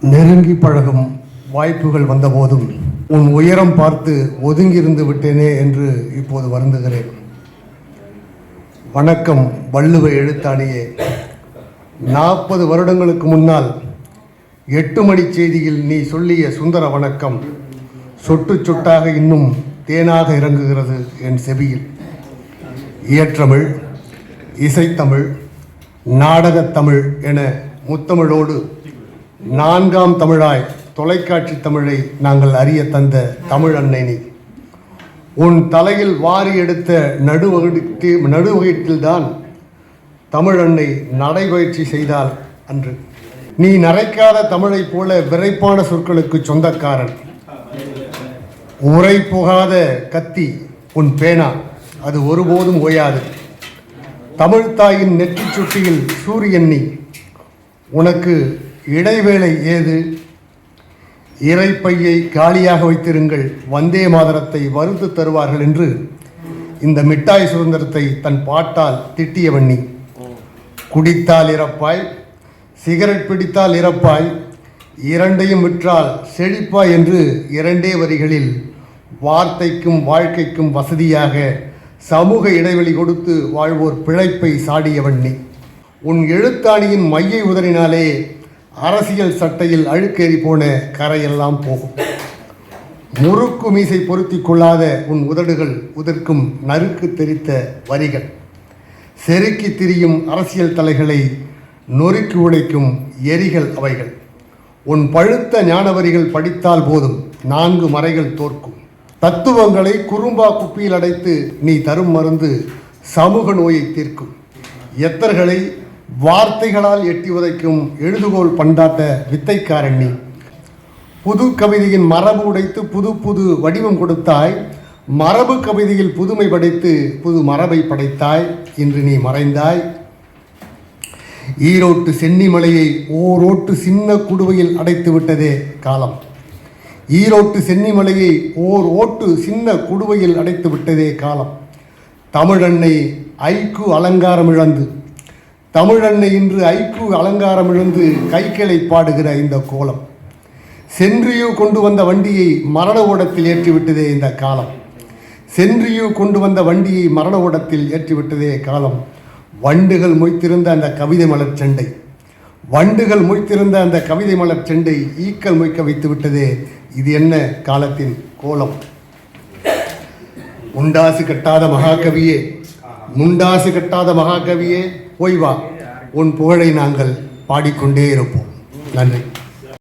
நெருங்கி பழகும் வாய்ப்புகள் வந்தபோதும் உன் உயரம் பார்த்து ஒதுங்கியிருந்து விட்டேனே என்று இப்போது வருந்துகிறேன். வணக்கம் வள்ளுவ எழுத்தாணியே நாற்பது வருடங்களுக்கு முன்னால் எட்டு மணி செய்தியில் நீ சொல்லிய சுந்தர வணக்கம் சொட்டு சொட்டாக இன்னும் தேனாக இறங்குகிறது என் செவியில். இயற்றமிழ் இசைத்தமிழ் நாடகத் தமிழ் என முத்தமிழோடு நான்காம் தமிழாய் தொலைக்காட்சி தமிழை நாங்கள் அறிய தந்த தமிழ் அன்னை நீ. உன் தலையில் வாரி எடுத்த நடுவகுட்டி நடுவகிட்டில்தான் தமிழ் அன்னை நடைபயிற்சி செய்தால் அன்று. நீ நரைக்காத தமிழைப் போல விரைப்பான சொற்களுக்கு சொந்தக்காரன். உரை புகாத கத்தி உன் பேனா. அது ஒருபோதும் ஓயாது. தமிழ்த்தாயின் நெற்றிச் சுட்டியில் சூரியன் நீ. உனக்கு இடைவேளை ஏது? இறைப்பையை காலியாக வைத்திருங்கள் வந்தே மாதரத்தை வறுத்து தருவார்கள் என்று இந்த மிட்டாய் சுதந்திரத்தை தன் பாட்டால் திட்டிய வண்ணி குடித்தால் இறப்பாய் சிகரெட் பிடித்தால் இறப்பாய் இரண்டையும் விற்றால் செழிப்பாய் என்று இரண்டே வரிகளில் வார்த்தைக்கும் வாழ்க்கைக்கும் வசதியாக சமூக இடைவெளி கொடுத்து வாழ்வோர் பிழைப்பை சாடிய வண்ணி உன் எழுத்தாணியின் மையை உதறினாலே அரசியல் சட்டையில் அழுக்கேறி போன கரையெல்லாம் போகும். முறுக்கு மீசை பொருத்தி கொள்ளாத உன் உதடுகள் உதிர்க்கும் நறுக்கு தெரித்த வரிகள். செருக்கி திரியும் அரசியல் தலைகளை நொறுக்கி உடைக்கும் எரிகள் அவைகள். உன் பழுத்த ஞானவரிகள் படித்தால் போதும் நான்கு மறைகள் தோற்கும். தத்துவங்களை குறும்பா குப்பியில் அடைத்து நீ தரும் மருந்து சமூக நோயை தீர்க்கும். எத்தர்களை வார்த்தைகளால் எட்டி உதைக்கும் எழுதுகோல் பண்டாட்ட வித்தைக்காரண்ணி புது கவிதையின் மரபு உடைத்து புது புது வடிவம் கொடுத்தாய். மரபு கவிதையில் புதுமை படைத்து புது மரபை படைத்தாய் இன்று நீ மறைந்தாய். ஈரோட்டு சென்னிமலையை ஓரோட்டு சின்ன குடுவையில் அடைத்து விட்டதே காலம். ஈரோட்டு சென்னிமலையை ஓர் ஓட்டு சின்ன குடுவையில் அடைத்து விட்டதே காலம். தமிழன்னை ஐக்கு அலங்காரம் இழந்து தமிழன்னை இன்று ஐக்கு அலங்காரம் இழந்து கைக்கிளை பாடுகிற இந்த கோலம். சென்றியோ கொண்டு வந்த வண்டியை மரண ஓடத்தில் ஏற்றிவிட்டதே இந்த காலம். சென்றியூ கொண்டு வந்த வண்டியை மரண ஓடத்தில் ஏற்றிவிட்டதே காலம். வண்டுகள் மொய்த்திருந்த அந்த கவிதை மலர் செண்டை. வண்டுகள் மொய்த்திருந்த அந்த கவிதை மலர் செண்டை ஈக்கள் மொய்க்க வைத்து விட்டதே இது என்ன காலத்தின் கோலம்? உண்டாசு கட்டாத மகாகவியே முண்டாசு கட்டாத மகாகவியே போய் வா. உன் புகழை நாங்கள் பாடிக்கொண்டே இருப்போம். நன்றி.